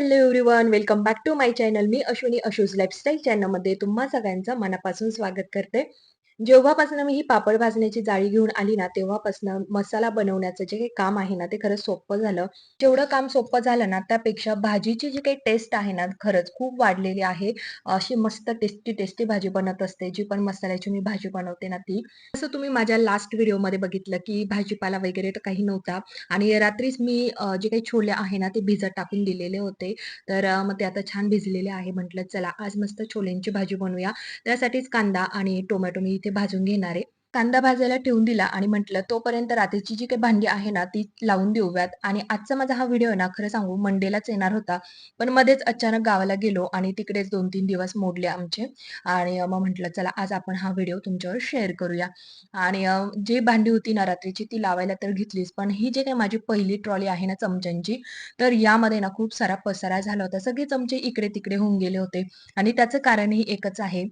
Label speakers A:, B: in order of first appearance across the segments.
A: Hello everyone welcome back to my channel me Ashwini Ashu's lifestyle चॅनलमध्ये तुम्हा सगळ्यांचं मनापासून स्वागत करते. जेव्हापासून मी ही पापड भाजण्याची जाळी घेऊन आली ना तेव्हापासून मसाला बनवण्याचं जे काही काम आहे ना ते खरंच सोपं झालं. जेवढं काम सोपं झालं ना त्यापेक्षा भाजीची जी काही टेस्ट आहे ना खरंच खूप वाढलेली आहे. अशी मस्त टेस्टी टेस्टी भाजी बनत असते जी पण मसाल्याची मी भाजी बनवते ना ती. असं तुम्ही माझ्या लास्ट व्हिडिओमध्ये बघितलं की भाजीपाला वगैरे तर काही नव्हता. आणि रात्रीच मी जे काही छोले आहे ना ते भिजत टाकून दिलेले होते. तर मग ते आता छान भिजलेले आहे म्हटलं चला आज मस्त छोलेंची भाजी बनवूया. त्यासाठीच कांदा आणि टोमॅटो मी इथे भाजून घेणार आहे. कांदा भाजायला ठेवून दिला आणि म्हटलं तोपर्यंत रात्रीची जी काही भांडी आहे ना ती लावून देऊयात. आणि आजचा माझा हा व्हिडिओ ना खरं सांगू मंडेलाच येणार होता. पण मध्येच अचानक गावाला गेलो आणि तिकडेच दोन तीन दिवस मोडले आमचे. आणि मग म्हटलं चला आज आपण हा व्हिडिओ तुमच्यावर शेअर करूया. आणि जी भांडी होती ना रात्रीची ती लावायला तर घेतलीच. पण ही जी काही माझी पहिली ट्रॉली आहे ना चमच्यांची तर यामध्ये ना खूप सारा पसारा झाला होता. सगळे चमचे इकडे तिकडे होऊन गेले होते. आणि त्याचं कारणही एकच आहे.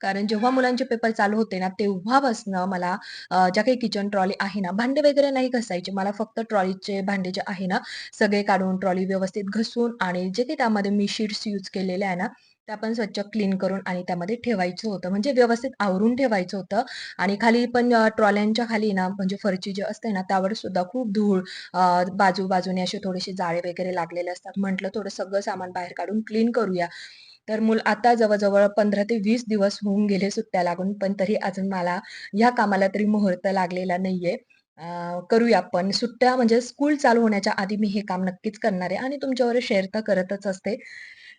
A: कारण जेव्हा मुलांचे पेपर चालू होते ना तेव्हापासनं मला ज्या काही किचन ट्रॉली आहे ना भांडे वगैरे नाही घसायचे. मला फक्त ट्रॉलीचे भांडे जे आहे ना सगळे काढून ट्रॉली व्यवस्थित घसून आणि जे काही त्यामध्ये मी शीट्स यूज केलेले आहे ना त्या पण स्वच्छ क्लीन करून आणि त्यामध्ये ठेवायचं होतं. म्हणजे व्यवस्थित आवरून ठेवायचं होतं आणि खाली पण ट्रॉल्यांच्या खाली ना म्हणजे फरची जी असते ना त्यावर सुद्धा खूप धूळ बाजू बाजूने असे थोडेसे जाळे वगैरे लागलेले असतात. म्हटलं थोडं सगळं सामान बाहेर काढून क्लीन करूया. तर मूल आता जवळ-जवळ 15 ते वीस दिवस होऊन गेले सुट्ट्या लागून, पण तरी अजून मला ह्या कामाला तरी मुहूर्त लागलेला नाहीये. करूया आपण. सुट्ट्या म्हणजे स्कूल चालू होण्याच्या आधी मी हे काम नक्कीच करणार आहे आणि तुमच्यावर शेअर तर करतच असते.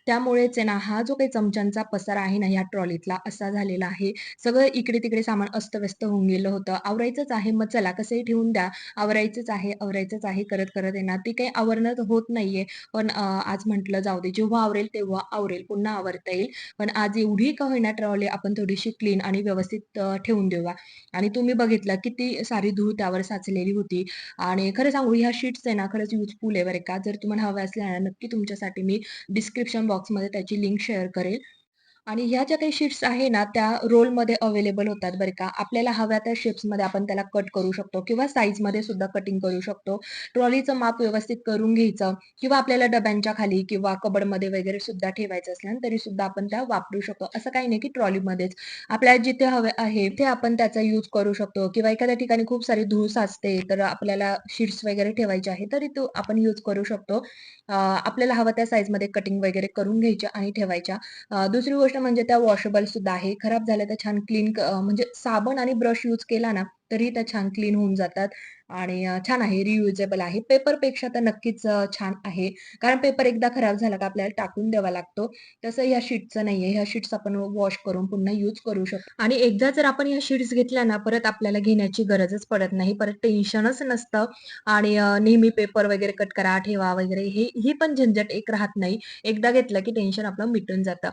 A: त्यामुळेच आहे ना, हा जो काही चमच्यांचा पसार आहे ना, या ट्रॉलीतला असा झालेला आहे. सगळं इकडे-तिकडे सामान अस्तव्यस्त होऊन गेलं होतं. आवरायचंच आहे, मग चला कसंही ठेवून द्या. आवरायचंच आहे, आवरायचंच आहे करत-करत येणार ती ते काही आवरणं होत नाहीये. पण आज म्हटलं जाऊ दे, जेव्हा आवरेल तेव्हा आवरेल, पुन्हा आवरता येईल. पण आज एवढी का होईना ट्रॉली आपण थोडीशी क्लीन आणि व्यवस्थित ठेवून देऊया. आणि तुम्ही बघितलं किती सारी धूळ त्यावर साचलेली होती आणि खरं सांगू ह्या शीट्स आहे ना, खरंच युजफुल आहे बरं का. जर तुम्हाला हव्या असल्या नक्की तुमच्यासाठी मी डिस्क्रिप्शन बॉक्समध्ये त्याची लिंक शेअर करेल. आणि ह्या ज्या काही शीट्स आहे ना, त्या रोलमध्ये अवेलेबल होतात बरं का. आपल्याला हव्या त्या शेप्समध्ये आपण त्याला कट करू शकतो किंवा साईजमध्ये सुद्धा कटिंग करू शकतो. ट्रॉलीचं माप व्यवस्थित करून घ्यायचं किंवा आपल्याला डब्यांच्या खाली किंवा कबडमध्ये वगैरे सुद्धा ठेवायचं असलं तरी सुद्धा आपण त्या वापरू शकतो. असं काही नाही की ट्रॉलीमध्येच. आपल्याला जिथे हवे आहे ते आपण त्याचा यूज करू शकतो किंवा एखाद्या ठिकाणी खूप सारी धूळ साचते, तर आपल्याला शीट्स वगैरे ठेवायचे आहे, तरी तो आपण यूज करू शकतो. आपल्याला हवं त्या साईजमध्ये कटिंग वगैरे करून घ्यायच्या आणि ठेवायच्या. दुसरी गोष्ट म्हणजे त्या वॉशेबल सुद्धा आहे. खराब झाल्या तर छान क्लीन म्हणजे साबण आणि ब्रश यूज केला ना, तरी त्या छान क्लीन होऊन जातात आणि छान आहे, रियुजेबल आहे. पेपरपेक्षा तर नक्कीच छान आहे. कारण पेपर एकदा खराब झाला का आपल्याला टाकून द्यावा लागतो. तसं ह्या शीटचं नाहीये. ह्या शीट्स आपण वॉश करून पुन्हा यूज करू शकतो आणि एकदा जर आपण ह्या शीट्स घेतल्या ना, परत आपल्याला घेण्याची गरजच पडत नाही. परत टेन्शनच नसतं आणि नेहमी पेपर वगैरे कट करा, ठेवा वगैरे हे ही पण झंझट एक राहत नाही. एकदा घेतलं की टेन्शन आपलं मिटून जातं.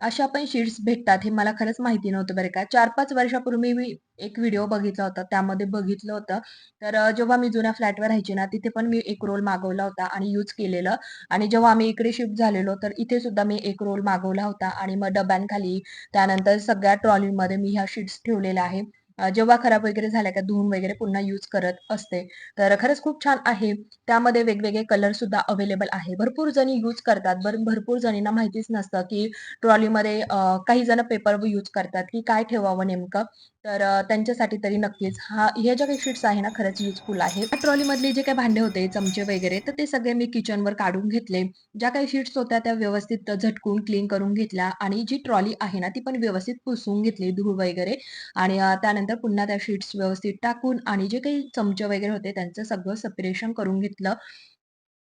A: अशा पण शीट्स भेटतात हे मला खरंच माहिती नव्हतं बरं का. 4-5 वर्षापूर्वी मी एक व्हिडिओ बघितला होता. त्यामध्ये बघितलं होतं. तर तर जेव्हा मी जुन्या फ्लॅटवर राहायची ना, तिथे पण मी एक रोल मागवला होता आणि यूज केलेलं आणि जेव्हा आम्ही इकडे शिफ्ट झालेलो, तर इथे सुद्धा मी एक रोल मागवला होता आणि मग डब्यांखाली, त्यानंतर सगळ्या ट्रॉलीमध्ये मी ह्या शीट्स ठेवलेल्या आहे. जेव्हा खराब वगैरे झाल्या का धुवून वगैरे पुन्हा यूज करत असते. तर खरंच खूप छान आहे. त्यामध्ये वेगवेगळे कलर सुद्धा अवेलेबल आहे. भरपूर जणी यूज करतात. बरं भरपूर जणींना माहितीच नसतं, की ट्रॉलीमध्ये काही जण पेपर यूज करतात, की काय ठेवावं नेमकं. तर त्यांच्यासाठी तरी नक्कीच हा हे ज्या काही शीट्स आहे ना, खरंच युजफुल आहे. त्या ट्रॉलीमधले जे काही भांडे होते, चमचे वगैरे, तर ते सगळे मी किचनवर काढून घेतले. ज्या काही शीट्स होत्या त्या व्यवस्थित झटकून क्लीन करून घेतल्या आणि जी ट्रॉली आहे ना, ती पण व्यवस्थित पुसून घेतली धूळ वगैरे आणि त्यानंतर पुन्हा त्या शीट्स व्यवस्थित टाकून आणि जे काही चमचे वगैरे होते त्यांचं सगळं सेपरेशन करून घेतलं.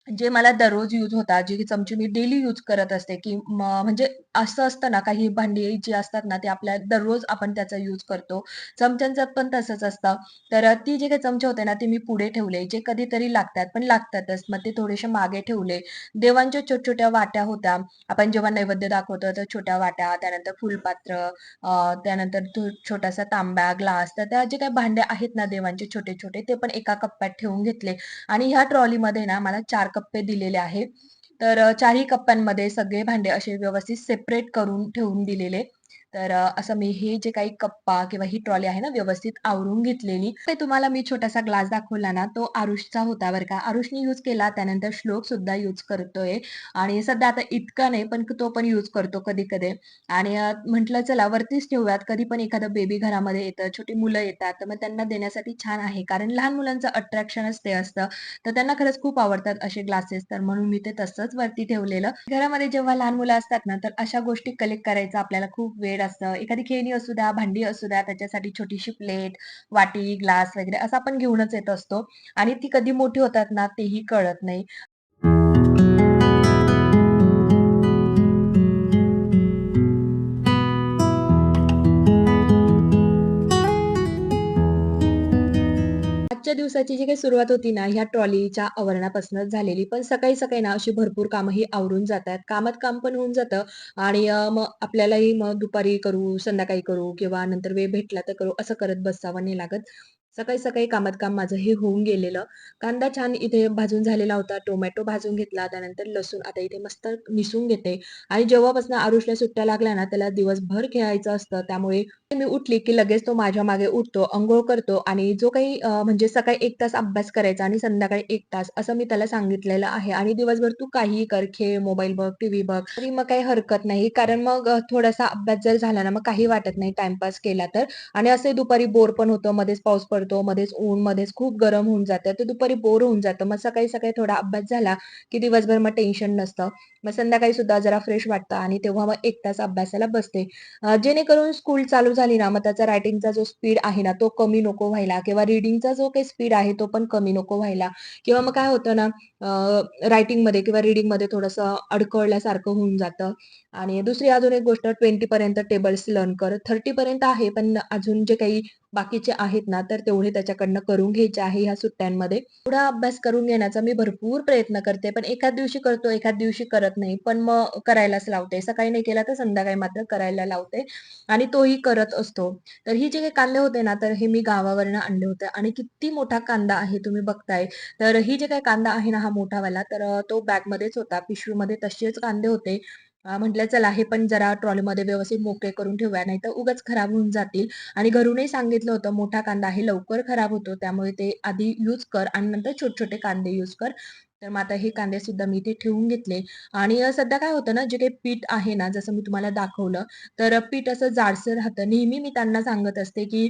A: जे मला दररोज यूज होतात, जे चमचे मी डेली यूज करत असते, की म्हणजे असं असतं ना, काही भांडी जी असतात ना, ते आपल्या दररोज आपण त्याचा यूज करतो. चमच्यांचं पण तसंच असतं. तर ती जे काही चमचे होते ना, ते मी पुढे ठेवले, जे कधीतरी लागतात, पण लागतातच. मग ते थोडेसे मागे ठेवले. देवांच्या छोट्या-छोट्या वाट्या होत्या. आपण जेव्हा नैवेद्य दाखवतो, तर छोट्या वाट्या, त्यानंतर फुलपात्र, त्यानंतर छोटासा तांब्या, ग्लास, तर त्या जे काही भांडे आहेत ना, देवांचे छोटे-छोटे, ते पण एका कप्प्यात ठेवून घेतले. आणि ह्या ट्रॉलीमध्ये ना मला चार कप्पे दिलेले आहेत. तर चारही कप्प्यांमध्ये सगळे भांडे असे व्यवस्थित सेपरेट करून ठेवून दिलेले. तर असं मी हे जे काही कप्पा किंवा ही ट्रॉली आहे ना व्यवस्थित आवरून घेतलेली. ते तुम्हाला मी छोटासा ग्लास दाखवला ना, तो आरुषचा होता बरं का. आरुषने यूज केला. त्यानंतर श्लोक सुद्धा यूज करतोय आणि सध्या आता इतका नाही, पण तो पण यूज करतो कधी-कधी. आणि म्हटलं चला वरतीच ठेवूयात. कधी पण एखादं बेबी घरामध्ये येतं, छोटी मुलं येतात, तर मग त्यांना देण्यासाठी छान आहे. कारण लहान मुलांचं अट्रॅक्शनच ते असतं. तर त्यांना खरंच खूप आवडतात असे ग्लासेस. तर म्हणून मी ते तसंच वरती ठेवलेलं. घरामध्ये जेव्हा लहान मुलं असतात ना, तर अशा गोष्टी कलेक्ट करायचा आपल्याला खूप वेळ वेड असतं. एखादी खेळणी असू द्या, भांडी असू द्या, त्याच्यासाठी छोटीशी प्लेट, वाटी, ग्लास वगैरे असं आपण घेऊनच येत असतो आणि ती कधी मोठी होतात ना, तेही कळत नाही. आजच्या दिवसाची जी काही सुरुवात होती ना, ह्या ट्रॉलीच्या आवरणापासूनच झालेली. पण सकाळी-सकाळी ना, अशी भरपूर कामंही आवरून जातात. कामात काम पण होऊन जातं आणि मग आपल्यालाही मग दुपारी करू, संध्याकाळी करू किंवा नंतर वेळ भेटला तर करू, असं करत बसावं नाही लागत. सकाळी-सकाळी कामात काम माझं हे होऊन गेलेलं. कांदा छान इथे भाजून झालेला होता. टोमॅटो भाजून घेतला. त्यानंतर लसूण आता इथे मस्त निसून घेते आणि जेव्हापासून आरुषला सुट्ट्या लागल्या ना, त्याला दिवसभर खेळायचं असतं. त्यामुळे मी उठली की लगेच तो माझ्या मागे उठतो, अंघोळ करतो आणि जो काही म्हणजे सकाळी एक तास अभ्यास करायचा आणि संध्याकाळी एक तास असं मी त्याला सांगितलेलं आहे आणि दिवसभर तू काहीही कर, खेळ, मोबाईल बघ, टीव्ही बघ, तरी मग काही हरकत नाही. कारण मग थोडासा अभ्यास जर झाला ना, मग काही वाटत नाही टाइमपास केला तर. आणि असं दुपारी बोर पण होतं. मध्येच पाऊस पडतो, मध्येच ऊन, मध्येच खूप गरम होऊन जातं. तर दुपारी बोर होऊन जातं. मग सकाळी-सकाळी थोडा अभ्यास झाला की दिवसभर मग टेन्शन नसतं. मग संध्याकाळी सुद्धा जरा फ्रेश वाटतं आणि तेव्हा मग एक तास अभ्यासाला बसते. जेणेकरून स्कूल चालू झाली ना, मग त्याचा रायटिंगचा जो स्पीड आहे ना, तो कमी नको व्हायला किंवा रीडिंगचा जो काही स्पीड आहे, तो पण कमी नको व्हायला किंवा मग काय होतं ना, रायटिंगमध्ये किंवा रीडिंगमध्ये थोडंसं अडकळल्यासारखं होऊन जातं. आणि दुसरी अजून एक गोष्ट 20 पर्यंत टेबल्स लर्न कर. 30 पर्यंत आहे, पण अजून जे काही बाकीचे आहेत ना, तर तेवढे त्याच्याकडनं करून घ्यायचे आहे ह्या सुट्ट्यांमध्ये. एवढा अभ्यास करून घेण्याचा मी भरपूर प्रयत्न करते, पण एखाद दिवशी करतो, एखाद दिवशी करत नाही. पण मग करायलाच लावते. सकाळी नाही केला तर संध्याकाळी मात्र करायला लावते आणि तोही करत असतो. तर ही जे काही कांदे होते ना, तर हे मी गावावरनं आणले होते आणि किती मोठा कांदा आहे तुम्ही बघताय. तर ही जे काही कांदा आहे ना, हा मोठावाला, तर तो बॅगमध्येच होता. पिशवीमध्ये तसेच कांदे होते. म्हटलं चला हे पण जरा ट्रॉलीमध्ये व्यवस्थित मोकळे करून ठेवूया, नाहीतर उगाच खराब होऊन जातील. आणि घरूनही सांगितलं होतं, मोठा कांदा आहे लवकर खराब होतो, त्यामुळे ते आधी यूज कर आणि नंतर छोटे-छोटे कांदे यूज कर. तर मग आता हे कांदे सुद्धा मी इथे ठेवून घेतले आणि सध्या काय होतं ना, जे काही पीठ आहे ना, जसं मी तुम्हाला दाखवलं, तर पीठ असं जाडसर राहतं. नेहमी मी त्यांना सांगत असते, की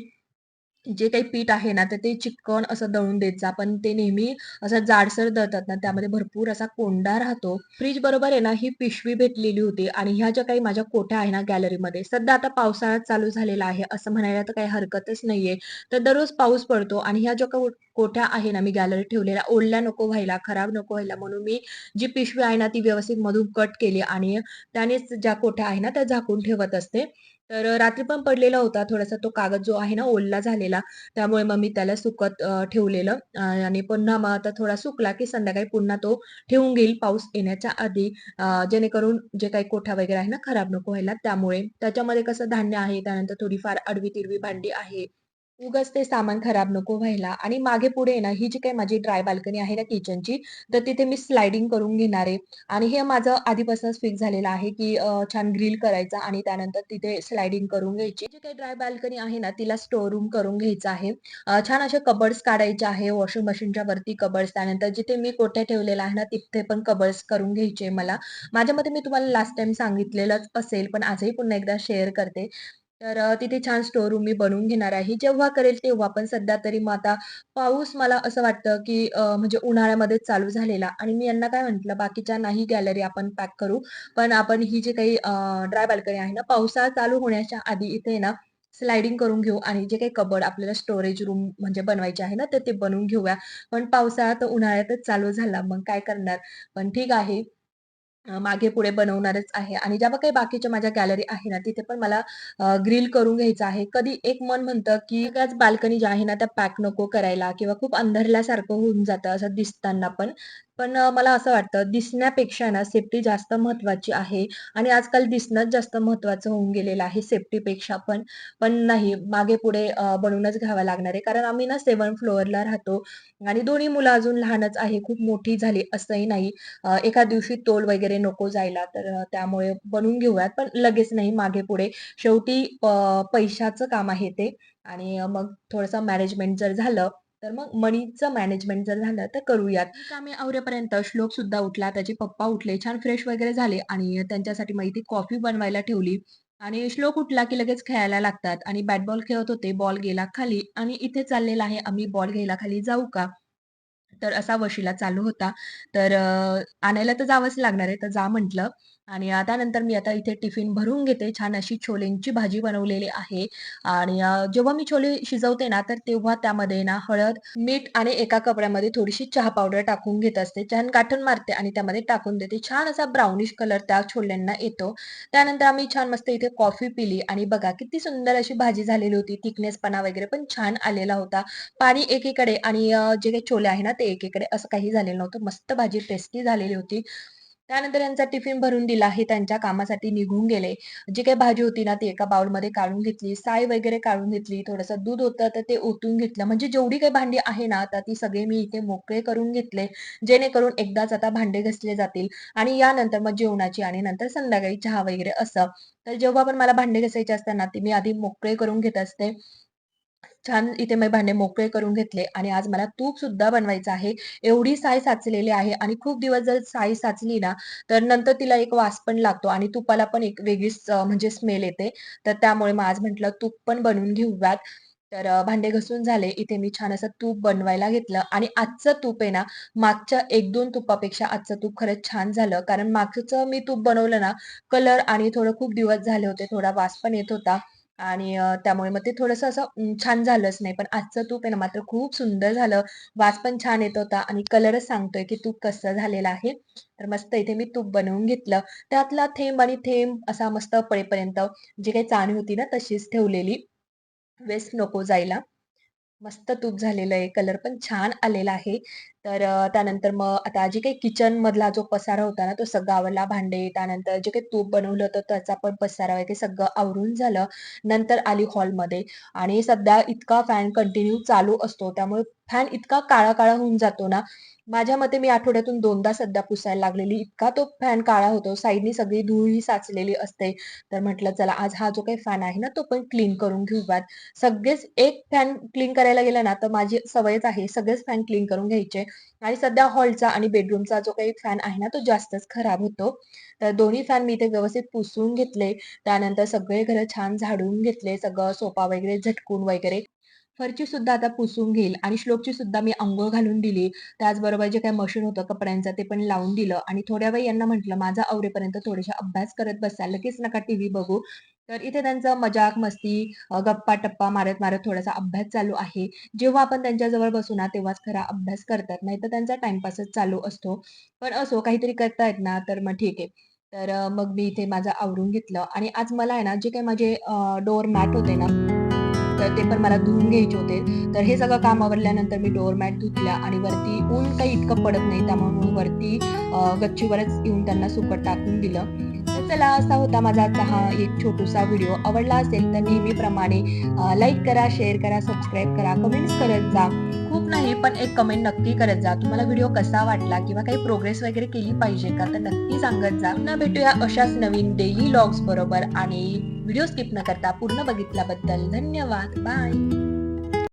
A: जे काही पीठ आहे ना, तर ते चिकन असं दळून द्यायचं आपण पण ते नेहमी असं जाडसर दळतात ना, त्यामध्ये भरपूर असा कोंडा राहतो. फ्रीज बरोबर आहे ना, ही पिशवी भेटलेली होती आणि ह्या ज्या काही माझ्या कोठ्या आहे ना गॅलरीमध्ये, सध्या आता पावसाळा चालू झालेला आहे, असं म्हणायला तर काही हरकतच नाहीये. तर दररोज पाऊस पडतो आणि ह्या ज्या कोठ्या आहे ना, मी गॅलरीत ठेवलेल्या, ओढल्या नको व्हायला, खराब नको व्हायला म्हणून मी जी पिशवी आहे ना, ती व्यवस्थित मधून कट केली आणि त्यानेच ज्या कोठ्या आहे ना, त्या झाकून ठेवत असते. तर रात्री पण पडलेला होता थोडासा तो कागद जो आहे ना ओल्ला झालेला. त्यामुळे मग मी त्याला सुकत ठेवलेलं आणि पुन्हा मग आता थोडा सुकला की संध्याकाळी पुन्हा तो ठेवून घेईल पाऊस येण्याच्या आधी. जेणेकरून जे काही कोठा वगैरे आहे ना खराब नको व्हायला त्यामुळे. त्याच्यामध्ये कसं धान्य आहे, त्यानंतर थोडीफार आडवी तिरवी भांडी आहे. उगाच ते सामान खराब नको व्हायला आणि मागे-पुढे ना, ही जी काही माझी ड्राय बाल्कनी आहे ना किचनची, तर तिथे मी स्लायडिंग करून घेणार आहे आणि हे माझं आधीपासूनच फिक्स झालेलं आहे, की छान ग्रिल करायचा आणि त्यानंतर तिथे स्लायडिंग करून घ्यायची. जी काही ड्राय बाल्कनी आहे ना, तिला स्टोर रूम करून घ्यायचं आहे. छान असे कबर्ड्स काढायचे आहे. वॉशिंग मशीनच्या वरती कबर्ड्स, त्यानंतर जिथे मी कोठे ठेवलेला आहे ना, तिथे पण कबर्ड्स करून घ्यायचे मला. माझ्या मते मी तुम्हाला लास्ट टाइम सांगितलेलंच असेल, पण आजही पुन्हा एकदा शेअर करते. तर तिथे छान स्टोअर रूम मी बनवून घेणार आहे. जेव्हा करेल तेव्हा, पण सध्या तरी मग आता पाऊस मला असं वाटतं, की म्हणजे उन्हाळ्यामध्ये चालू झालेला आणि मी यांना काय म्हटलं, बाकीच्या नाही गॅलरी आपण पॅक करू, पण आपण ही जी काही ड्राय बाल्कनी आहे ना, पावसाळा चालू होण्याच्या आधी इथे ना स्लायडिंग करून घेऊ आणि जे काही कबर्ड आपल्याला स्टोरेज रूम म्हणजे बनवायचे आहे ना, तर ते बनवून घेऊया. पण पावसाळा तर उन्हाळ्यातच चालू झाला, मग काय करणार? पण ठीक आहे. मागे-पुढे बनवणारच आहे आणि ज्या काही बाकीच्या माझ्या गॅलरी आहे ना, तिथे पण मला ग्रिल करून घ्यायचं आहे. कधी एक मन म्हणतं, की सगळ्याच बाल्कनी ज्या आहे ना, त्या पॅक नको करायला किंवा खूप अंधारल्यासारखं होऊन जातं असं दिसताना पण. पण मला असं वाटतं दिसण्यापेक्षा ना सेफ्टी जास्त महत्वाची आहे आणि आजकाल दिसणंच जास्त महत्वाचं होऊन गेलेलं आहे सेफ्टीपेक्षा पण. पण नाही मागे-पुढे बनवूनच घ्यावं लागणार आहे. कारण आम्ही ना सेवन फ्लोअरला राहतो आणि दोन्ही मुलं अजून लहानच आहे, खूप मोठी झाली असंही नाही. एका दिवशी तोल वगैरे नको जायला, तर त्यामुळे बनवून घेऊयात, पण लगेच नाही मागे-पुढे. शेवटी पैशाचं काम आहे ते आणि मग थोडंसं मॅनेजमेंट जर झालं, तर मग मनीचं मॅनेजमेंट जर झालं तर करूयात. आम्ही आवरेपर्यंत श्लोक सुद्धा उठला, त्याचे पप्पा उठले, छान फ्रेश वगैरे झाले आणि त्यांच्यासाठी मग इथे कॉफी बनवायला ठेवली आणि श्लोक उठला की लगेच खेळायला लागतात आणि बॅट बॉल खेळत होते. बॉल गेला खाली आणि इथे चाललेला आहे, आम्ही बॉल घ्यायला खाली जाऊ का? तर असा वशिला चालू होता. तर आणायला तर जावंच लागणार आहे, तर जा म्हटलं आणि त्यानंतर मी आता इथे टिफिन भरून घेते. छान अशी छोलेंची भाजी बनवलेली आहे आणि जेव्हा मी छोले शिजवते ना, तर तेव्हा त्यामध्ये ना हळद, मीठ आणि एका कपड्यामध्ये थोडीशी चहा पावडर टाकून घेत असते. छान गाठण मारते आणि त्यामध्ये टाकून देते. छान असा ब्राउनिश कलर त्या छोल्यांना येतो. त्यानंतर आम्ही छान मस्त इथे कॉफी पिली आणि बघा किती सुंदर अशी भाजी झालेली होती. थिकनेसपणा वगैरे पण छान आलेला होता. पाणी एकीकडे आणि जे काही छोले आहे ना, ते एकीकडे असं काही झालेलं नव्हतं. मस्त भाजी टेस्टी झालेली होती. त्यानंतर यांचा टिफिन भरून दिला. हे त्यांच्या कामासाठी निघून गेले. जी काही भाजी होती ना, ती एका बाउलमध्ये काढून घेतली. साय वगैरे काढून घेतली. थोडंसं दूध होतं, तर ते ओतून घेतलं. म्हणजे जेवढी काही भांडी आहे ना, आता ती सगळी मी इथे मोकळे करून घेतले. जेणेकरून एकदाच आता भांडे घसले जातील आणि यानंतर मग जेवणाची आणि नंतर संध्याकाळी चहा वगैरे असं. तर जेव्हा पण मला भांडे घसायचे असतात ना, ती मी आधी मोकळे करून घेत असते. छान इथे मी भांडे मोकळे करून घेतले आणि आज मला तूप सुद्धा बनवायचं आहे. एवढी साय साचलेली आहे आणि खूप दिवस जर साय साचली ना, तर नंतर तिला एक वास पण लागतो आणि तुपाला पण एक वेगळीच म्हणजे स्मेल येते. तर त्यामुळे मग आज म्हटलं तूप पण बनवून घेऊयात. तर भांडे घसून झाले. इथे मी छान असं तूप बनवायला घेतलं आणि आजचं तूप आहे ना, मागच्या 1-2 तुपापेक्षा आजचं तूप खरंच छान झालं. कारण मागचं मी तूप बनवलं ना, कलर आणि थोडं खूप दिवस झाले होते. थोडा वास पण येत होता. आणि त्यामुळे मग ते थोडंसं असं छान झालंच नाही. पण आजचं तूप आहे ना मात्र खूप सुंदर झालं. वास पण छान येत होता आणि कलरच सांगतोय की तूप कसं झालेलं आहे. तर मस्त इथे मी तूप बनवून घेतलं. त्यातला थेंब आणि थेंब असा मस्त पळेपर्यंत जी काही चाणी होती ना तशीच ठेवलेली. वेस्ट नको जायला. मस्त तूप झालेलं आहे. कलर पण छान आलेला आहे. तर त्यानंतर मग आता जे काही किचन मधला जो पसारा होता ना, तो सगळा आवरला. भांडे, त्यानंतर जे काही तूप बनवलं होतं त्याचा पण पसारा वगैरे सगळं आवरून झालं. नंतर आली हॉलमध्ये आणि सध्या इतका फॅन कंटिन्यू चालू असतो. त्यामुळे फॅन इतका काळा-काळा होऊन जातो ना, माझ्या मते मी आठवड्यातून दोनदा सध्या पुसायला लागलेली. इतका तो फॅन काळा होतो. साइडनी सगळी धूळही साचलेली असते. तर म्हटलं चला आज हा जो काही फॅन आहे ना, तो पण क्लीन करून घेऊयात. सगळेच एक फॅन क्लीन करायला गेलं ना, तर माझी सवयच आहे सगळेच फॅन क्लीन करून घ्यायचे आणि सध्या हॉलचा आणि बेडरूमचा जो काही फॅन आहे ना, तो जास्तच खराब होतो. तर दोन्ही फॅन मी इथे व्यवस्थित पुसून घेतले. त्यानंतर सगळे घरं छान झाडून घेतले. सगळं सोफा वगैरे झटकून वगैरे. फरची सुद्धा आता पुसून घेईल आणि श्लोकची सुद्धा मी अंघोळ घालून दिली. त्याचबरोबर जे काही मशीन होतं कपड्यांचं ते पण लावून दिलं आणि थोड्या वेळ यांना म्हटलं माझा आवरेपर्यंत थोडेसे अभ्यास करत बसा. लगेच नका टीव्ही बघू. तर इथे त्यांचं मजाक, मस्ती, गप्पा-टप्पा मारत-मारत थोडासा अभ्यास चालू आहे. जेव्हा आपण त्यांच्याजवळ बसू ना, तेव्हाच खरा अभ्यास करतात. नाहीतर त्यांचा टाइमपासच चालू असतो. पण असो काहीतरी करतायत ना, तर मग ठीक आहे. तर मग मी इथे माझं आवरून घेतलं आणि आज मला आहे ना, जे काही माझे डोअर मॅट होते ना, तर ते पण मला धुवून घ्यायचे होते. तर हे सगळं काम आवरल्यानंतर मी डोअर मॅट धुतल्या आणि वरती ऊन काही इतकं पडत नाही. त्यामुळे मी वरती गच्चीवरच येऊन त्यांना सुकट टाकून दिलं. तर चला असा होता माझा आजचा हा एक छोटूसा व्हिडिओ. आवडला असेल तर नेहमीप्रमाणे लाईक करा, शेअर करा, सबस्क्राईब करा, कमेंट्स करत जा. खूप नाही पण एक कमेंट नक्की करत जा. तुम्हाला व्हिडिओ कसा वाटला किंवा काही प्रोग्रेस वगैरे केली पाहिजे का? तर नक्की सांगत जा. पुन्हा भेटूया अशाच नवीन डेली लॉग्स बरोबर आणि व्हिडिओ स्किप न करता पूर्ण बघितल्याबद्दल धन्यवाद. बाय.